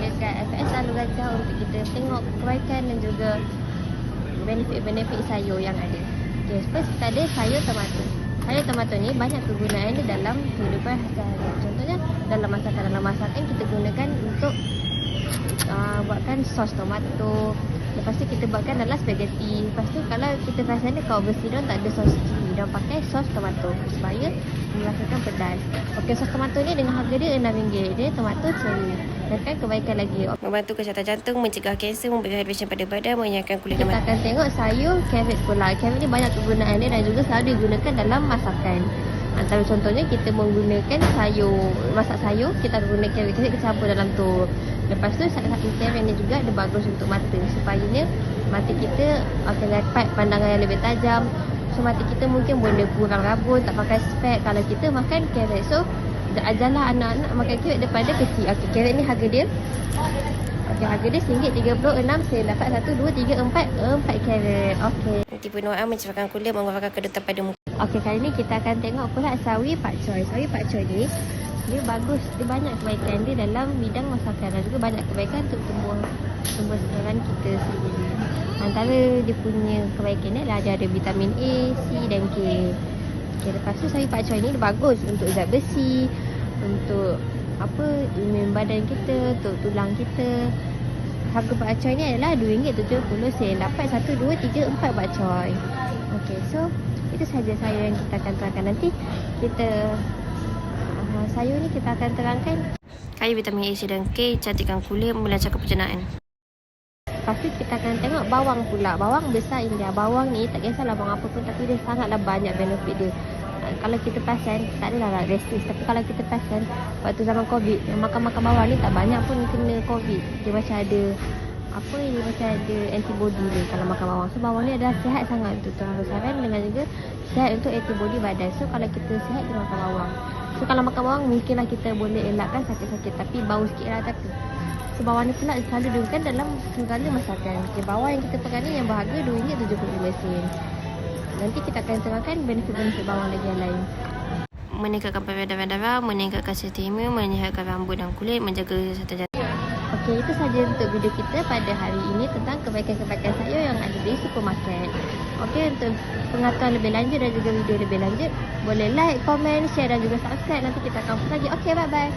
dekat FS Lalu Gajah untuk kita tengok kebaikan dan juga benefit-benefit sayur yang ada. Okay, first kita ada sayur tomato. Sayur tomato ni banyak kegunaan dia dalam kehidupan sehari. Contohnya dalam masakan dalam masakan kita gunakan untuk uh, buatkan sos tomato. Lepas tu kita buatkan dalam spaghetti. Lepas tu kalau kita rasa ni kau bersih dia tak ada sos cili. Dia pakai sos tomato supaya merasakan pedas. Okey sos tomato ni dengan harga dia RM6. Dia tomato cherry. Dan kan kebaikan lagi. Membantu kesihatan jantung, mencegah kanser, memberi hydration pada badan, mengenyangkan kulit Kita dan mata. akan tengok sayur carrot pula. Carrot ni banyak kegunaan dia dan juga selalu digunakan dalam masakan. Antara contohnya kita menggunakan sayur, masak sayur, kita guna carrot. Kita campur dalam tu. Lepas tu satu satu carrot ni juga dia bagus untuk mata. Supaya mata kita akan dapat pandangan yang lebih tajam. So mata kita mungkin boleh kurang rabun, tak pakai spek kalau kita makan carrot. So ajarlah anak-anak makan carrot daripada kecil. Okey, carrot ni harga dia? Okey, harga dia RM1.36 Saya dapat 1, 2, 3, 4 4 karat Okey. Anti penuaan, mencerahkan kulit, mengeluarkan kedutan pada muka. Okey, kali ni kita akan tengok pula sawi pak choy Sawi pak choy ni Dia bagus Dia banyak kebaikan. Dia dalam bidang masakan Dan juga banyak kebaikan untuk tumbuh Tumbuh sekarang kita sendiri. Antara dia punya kebaikan ni adalah dia ada vitamin A, C dan K Okey, lepas tu sawi pak choy ni dia bagus untuk zat besi Untuk apa imun badan kita, untuk tulang kita harga bakcoy ni adalah RM2.70 sen. Dapat 1, 2, 3, 4 bakcoy. Okey, so itu sahaja sayur yang kita akan terangkan nanti. Kita uh, sayur ni kita akan terangkan. Kaya vitamin A, C dan K, cantikkan kulit, melancarkan pencernaan. Lepas tu kita akan tengok bawang pula. Bawang besar India. Bawang ni tak kisahlah bawang apa pun tapi dia sangatlah banyak benefit dia. Uh, kalau kita perasan, tak adalah lah resist. Tapi kalau kita perasan, waktu zaman COVID, yang makan-makan bawang ni tak banyak pun kena COVID. Dia macam ada apa ni dia macam ada antibody dia kalau makan bawang. So bawang ni adalah sihat sangat untuk besaran dengan juga sihat untuk antibody badan. So kalau kita sihat kita makan bawang. So kalau makan bawang mungkinlah kita boleh elakkan sakit-sakit tapi bau sikit lah tapi. So bawang ni pula selalu digunakan dalam segala masakan. Okay, bawang yang kita pakai ni yang berharga RM2.75 sen. Nanti kita akan terangkan benefit-benefit bawang lagi yang lain. Meningkatkan peredaran darah, meningkatkan sistem imun, menyihatkan rambut dan kulit, menjaga kesihatan jantung. Okey, itu saja untuk video kita pada hari ini tentang kebaikan-kebaikan sayur yang ada di supermarket. Okey, untuk pengetahuan lebih lanjut dan juga video lebih lanjut, boleh like, komen, share dan juga subscribe. Nanti kita akan lagi. Okey, bye-bye.